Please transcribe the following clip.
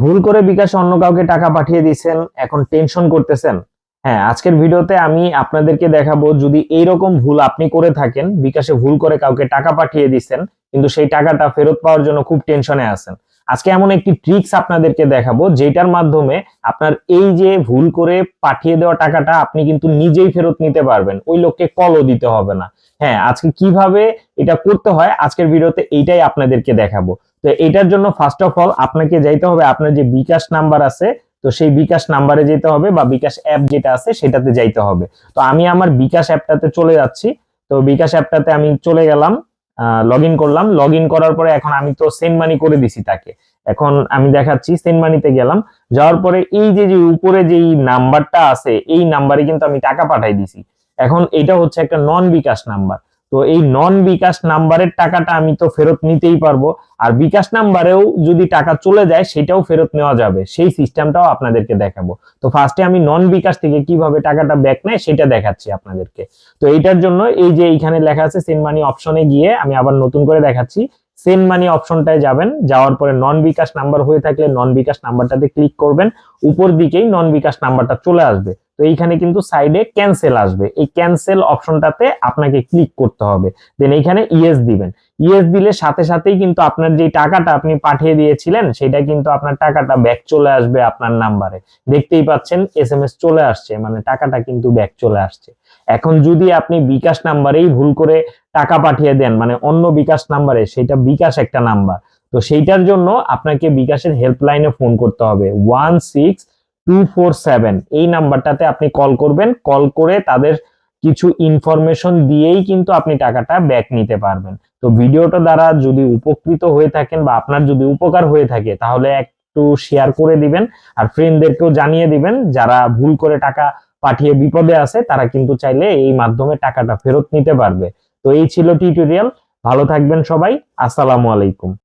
ভুল করে বিকাশে অন্য কাউকে টাকা পাঠিয়ে দিয়েছেন, এখন টেনশন করতেছেন। হ্যাঁ আজকের ভিডিওতে আমি আপনাদেরকে দেখাবো যদি এইরকম ভুল আপনি করে থাকেন, বিকাশে ভুল করে কাউকে টাকা পাঠিয়ে দিচ্ছেন কিন্তু সেই টাকাটা ফেরত পাওয়ার জন্য খুব টেনশনে আছেন। আজকে এমন একটি ট্রিক্স আপনাদেরকে দেখাবো যেটার মাধ্যমে আপনার এই যে ভুল করে পাঠিয়ে দেওয়া টাকাটা আপনি কিন্তু নিজেই ফেরত নিতে পারবেন, ওই লোককে কলও দিতে হবে না। হ্যাঁ আজকে কীভাবে এটা করতে হয়, আজকের ভিডিওতে এইটাই আপনাদেরকে দেখাবো। তো এটার জন্য ফার্স্ট অফ অল আপনাকে যাইতে হবে, আপনার যে বিকাশ নাম্বার আছে, তো সেই বিকাশ নাম্বারে যেতে হবে বা বিকাশ অ্যাপ যেটা আছে সেটাতে যাইতে হবে। তো আমি আমার বিকাশ অ্যাপটাতে চলে যাচ্ছি। তো বিকাশ অ্যাপটাতে আমি চলে গেলাম লগ করলাম। লগ করার পরে এখন আমি তো সেন্ড মানি করে দিছি তাকে। এখন আমি দেখাচ্ছি সেন্ড মানিতে গেলাম। যাওয়ার পরে এই যে যে উপরে যে নাম্বারটা আছে, এই নাম্বারে কিন্তু আমি টাকা পাঠাই দিছি। এখন এটা হচ্ছে একটা নন বিকাশ নাম্বার। তো এই নন বিকাশ নাম্বারের টাকাটা আমি তো ফেরত নিতেই পারব। আর বিকাশ নাম্বারেও যদি টাকা চলে যায়, সেটাও ফেরত নেওয়া যাবে। সেই সিস্টেমটাও আপনাদেরকে দেখাবো। তো ফার্স্টে আমি নন বিকাশ থেকে কীভাবে টাকাটা ব্যাক নেয়, সেটা দেখাচ্ছি আপনাদেরকে। তো এইটার জন্য এই যে এইখানে লেখা আছে সেন্ড মানি অপশনে গিয়ে আমি আবার নতুন করে দেখাচ্ছি। সেন্ড মানি অপশনটায় যাবেন, যাওয়ার পরে নন বিকাশ নাম্বার হয়ে থাকলে নন বিকাশ নাম্বারটাতে ক্লিক করবেন। উপর দিকেই নন বিকাশ নাম্বারটা চলে আসবে। তো এইখানে কিন্তু সাইডে ক্যান্সেল আসবে। এই ক্যান্সেল অপশনটাতে আপনাকে ক্লিক করতে হবে। দেন এইখানে ইয়েস দিবেন। ইয়েস দিলে সাথে সাথেই কিন্তু আপনার যে টাকাটা আপনি পাঠিয়ে দিয়েছিলেন, সেটা কিন্তু আপনার টাকাটা ব্যাক চলে আসবে আপনার নাম্বারে দেখতেই পাচ্ছেন এস এম এস চলে আসছে মানে টাকাটা কিন্তু ব্যাক চলে আসছে। এখন যদি আপনি বিকাশ নাম্বারেই ভুল করে টাকা পাঠিয়ে দেন মানে অন্য বিকাশ নাম্বারে সেটা বিকাশ একটা নাম্বার তো সেইটার জন্য আপনাকে বিকাশের হেল্পলাইনে ফোন করতে হবে। One six two four seven এই নাম্বারটাতে আপনি কল করবেন। কল করে তাদের কিছু ইনফরমেশন দিয়েই কিন্তু আপনি টাকাটা ব্যাক নিতে পারবেন। তো ভিডিওটা দ্বারা যদি উপকৃত হয়ে থাকেন বা আপনার যদি উপকার হয়ে থাকে, তাহলে একটু শেয়ার করে দিবেন আর ফ্রেন্ডদেরকেও জানিয়ে দিবেন। যারা ভুল করে টাকা পাঠিয়ে বিপদে আছে, তারা কিন্তু চাইলে এই মাধ্যমে টাকাটা ফেরত নিতে পারবে। তো এই ছিল টিউটোরিয়াল ভালো থাকবেন সবাই। আসসালামু আলাইকুম।